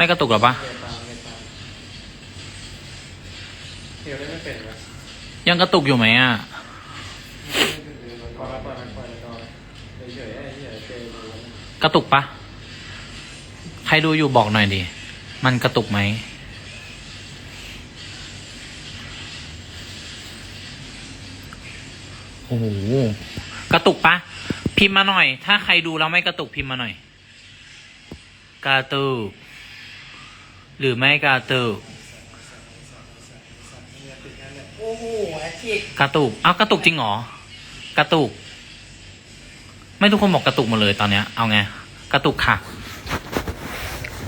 ไม่กระตุกหรอปะเกียร์ตามเกียร์ตามเกียร์ได้ไม่เป็นวะยังกระตุกอยู่ไหมอะพอแล้วปล่อยมันปล่อยมันก่อนเฉยๆไอ้เหี้ยเจดูแล้วนะกระตุกปะใครดูอยู่บอกหน่อยดิมันกระตุกไหมโอ้โหกระตุกปะพิมพ์มาหน่อย ถ้าใครดูแล้วไม่กระตุกพิมพ์มาหน่อย กระตุก หรือไม่กระตุกโอ้โหแอคทีฟกระตุกเอ้ากระตุกจริงเหรอกระตุก ไม่ทุกคนบอกกระตุกหมดเลยตอนเนี้ย เอาไง กระตุกค่ะ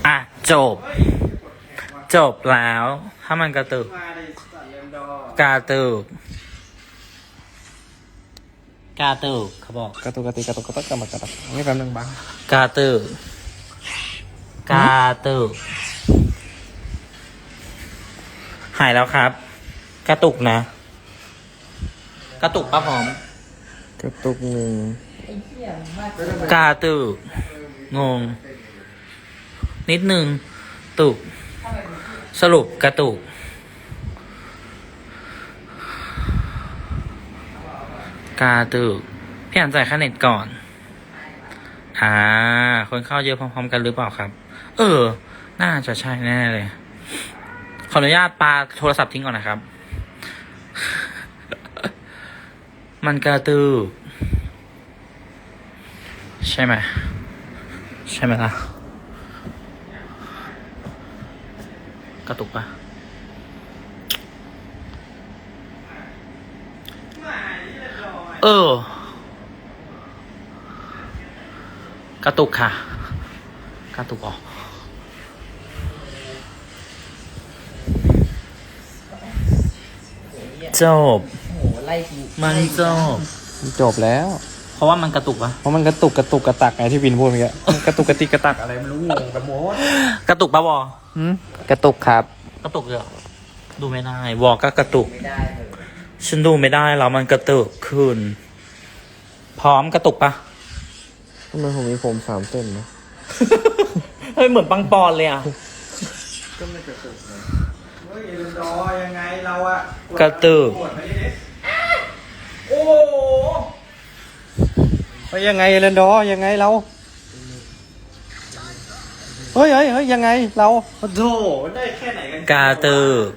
อะ จบ จบแล้ว ถ้ามันกระตุก มาดิสัตว์เลนดอร์กระตุก กระตุกเขาบอก กระตุกกระติกกระตุกกระตุกกระตุกกระตุกนี่แป๊บนึงบ้างกระตุก กระตุกายแล้วครับ กระตุกนะ กระตุกป้าพร้อม กระตุกหนึ่งไอ้เหี้ยมันมากกาตุกงง นิดนึงตุก สรุปกระตุก กาตุกพี่อ่านจ่ายค่าเน็ตก่อน อ่า คนเข้าเยอะพร้อมๆกันหรือเปล่าครับ เออ น่าจะใช่แน่เลย ขออนุญาตปาโทรศัพท์ทิ้งก่อนนะครับ มันกระตุกใช่ไหม ใช่ไหมล่ะ กระตุกปะเออ กระตุกค่ะ กระตุกออก จบ โอ้โหไล่กูมันจบ จบแล้ว เพราะว่ามันกระตุกปะเพราะมันกระตุกกระตุกกระตักไงที่วินพูดเมื่อกี้กระตุกกระติกกระตักอะไรไม่รู้งงกันหมดกระตุกปะวอกระตุกครับ กระตุกเลยเหรอดูไม่ได้วอก็กระตุก ไม่ได้เลยฉันดูไม่ได้แล้วมันกระตุกขึ้น พร้อมกระตุกปะ ทำไมผมมีผมสามเส้นนะเฮ้ยเหมือนปังปอนเลยอะ ก็ไม่กระตุกเลยเฮ้ยเอเลนดอร์ยังไงเราอะ กระตุกปวดไปดิโอ้เฮ้ยยังไงเอเลนดอร์ยังไงเรา เฮ้ยเฮ้ยเฮ้ยยังไงเราโอ้โหได้แค่ไหนกัน กระตุก